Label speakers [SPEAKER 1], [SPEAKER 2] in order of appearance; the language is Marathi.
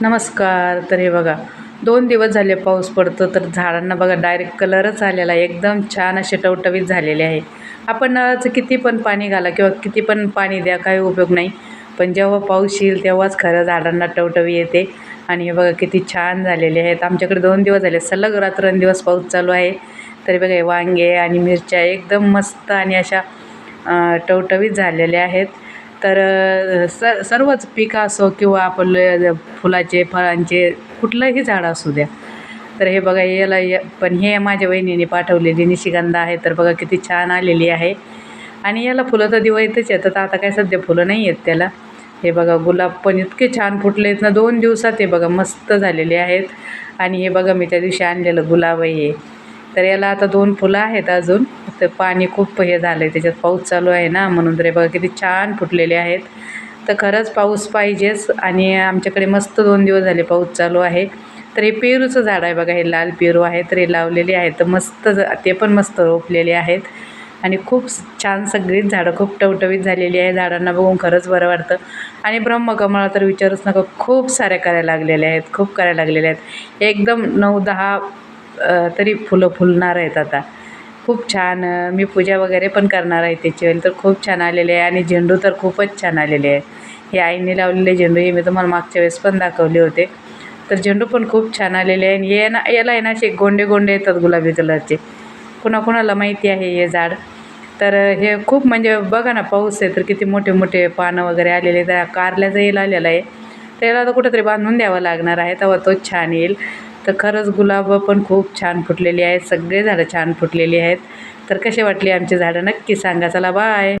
[SPEAKER 1] नमस्कार. तर हे बघा दोन दिवस झाले पाऊस पडतो तर झाडांना बघा डायरेक्ट कलरच आलेला आहे. एकदम छान असे टवटवीत झालेले आहे. आपण नळाचं किती पण पाणी घाला किंवा किती पण पाणी द्या काही उपयोग नाही. पण जेव्हा पाऊस येईल तेव्हाच खरं झाडांना टवटवी येते. आणि हे बघा किती छान झालेले आहेत. आमच्याकडे दोन दिवस झाले सलग रात्रंदिवस पाऊस चालू आहे. तरी बघा हे वांगे आणि मिरच्या एकदम मस्त आणि अशा टवटवीत झालेल्या आहेत. तर स सर्वच पिकं असो किंवा आपलं फुलाचे फळांचे कुठलंही झाड असू द्या. तर हे बघा याला या पण हे माझ्या वहिनीने पाठवलेली निशिगंधा आहे. तर बघा किती छान आलेली आहे. आणि याला फुलं तर दिवाळीतच येतात. आता काय सध्या फुलं नाही आहेत त्याला. हे बघा गुलाब पण इतके छान फुटले आहेत ना. दोन दिवसात हे बघा मस्त झालेले आहेत. आणि हे बघा मी त्या दिवशी आणलेलं गुलाब आहे हे. तर याला आता दोन फुलं आहेत अजून. तर पाणी खूप हे झालं आहे त्याच्यात पाऊस चालू आहे ना म्हणून रे बघा किती छान फुटलेले आहेत. तर खरंच पाऊस पाहिजेच आणि आमच्याकडे मस्त दोन दिवस झाले पाऊस चालू आहे. तर हे पेरूचं झाड आहे बघा हे लाल पेरू आहे तर हे लावलेले आहेत. तर मस्त ज- ते पण मस्त रोपलेले आहेत. आणि खूप छान सगळीच झाडं खूप टवटवीत झालेली आहे. झाडांना बघून खरंच बरं वाटतं. आणि ब्रह्मकमळा तर विचारूच नका खूप साऱ्या करायला लागलेल्या आहेत खूप करायला लागलेल्या आहेत. एकदम नऊ दहा तरी फुलं फुलणार आहेत आता. खूप छान मी पूजा वगैरे पण करणार आहे त्याची तर खूप छान आलेले आहे आणि झेंडू तर खूपच छान आलेले आहे. हे आईने लावलेले झेंडू हे मी तुम्हाला मागच्या वेळेस पण दाखवले होते. तर झेंडू पण खूप छान आलेले आहे. आणि ये ना याला आहे ना असे गोंडे गोंडे येतात गुलाबी कलरचे. कुणाकुणाला माहिती आहे हे झाड? तर हे खूप म्हणजे बघा ना पाऊस आहे तर किती मोठे मोठे पानं वगैरे आलेले तर कारल्याचं येईल आलेलं आहे. त्याला तर कुठंतरी बांधून द्यावं लागणार आहे. तेव्हा तोच छान येईल. तर खरंच गुलाब पण खूप छान फुटलेली आहेत. सगळे झाडं छान फुटलेली आहेत. तर कसे वाटले आमचे झाडं? नक्की सांगा. चला बाय